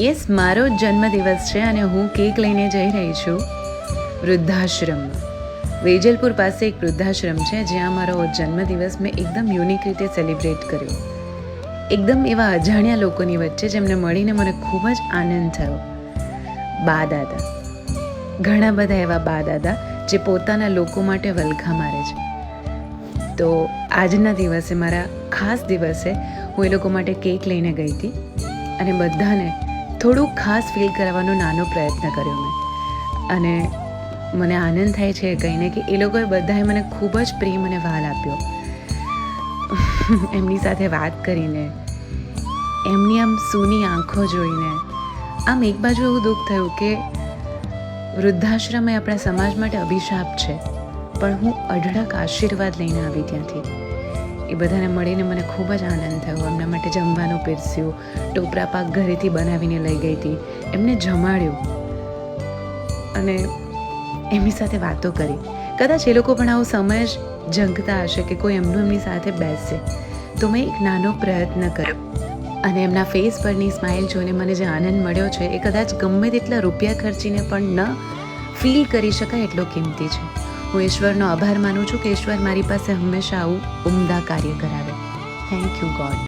Yes, મારો જન્મદિવસ છે અને હું કેક લઈને જઈ રહી છું વૃદ્ધાશ્રમમાં. વેજલપુર પાસે એક વૃદ્ધાશ્રમ છે, જ્યાં મારો જન્મદિવસ મેં એકદમ યુનિક રીતે સેલિબ્રેટ કર્યો. એકદમ એવા અજાણ્યા લોકોની વચ્ચે જેમને મળીને મને ખૂબ જ આનંદ થયો. બા દાદા ઘણા બધા એવા બા દાદા જે પોતાના લોકો માટે વલખા મારે છે. તો આજના દિવસે મારા ખાસ દિવસે હું એ લોકો માટે કેક લઈને ગઈ હતી અને બધાને થોડુંક ખાસ ફીલ કરાવવાનો નાનો પ્રયત્ન કર્યો મેં. અને મને આનંદ થાય છે કહીને કે એ લોકોએ બધાએ મને ખૂબ જ પ્રેમ અને વાલ આપ્યો. એમની સાથે વાત કરીને, એમની આમ સૂની આંખો જોઈને, આમ એક બાજુ એવું દુઃખ થયું કે વૃદ્ધાશ્રમ એ આપણા સમાજ માટે અભિશાપ છે. પણ હું અઢળક આશીર્વાદ લઈને આવી ત્યાંથી. એ બધાને મળીને મને ખૂબ જ આનંદ થયો. એમના માટે જમવાનું પીરસ્યું, ટોપરા પાક ઘરેથી બનાવીને લઈ ગઈ હતી. એમને જમાડ્યું અને એમની સાથે વાતો કરી. કદાચ એ લોકો પણ આવો સમય જ જંગતા હશે કે કોઈ એમનું એમની સાથે બેસશે તો મેં એક નાનો પ્રયત્ન કર્યો અને એમના ફેસ પરની સ્માઇલ જોઈને મને જે આનંદ મળ્યો છે, એ કદાચ ગમે તેટલા રૂપિયા ખર્ચીને પણ ન ફીલ કરી શકાય એટલો કિંમતી છે. હું ઈશ્વરનો આભાર માનું છું કે ઈશ્વર મારી પાસે હંમેશા આવું ઉમદા કાર્ય કરાવે. Thank you God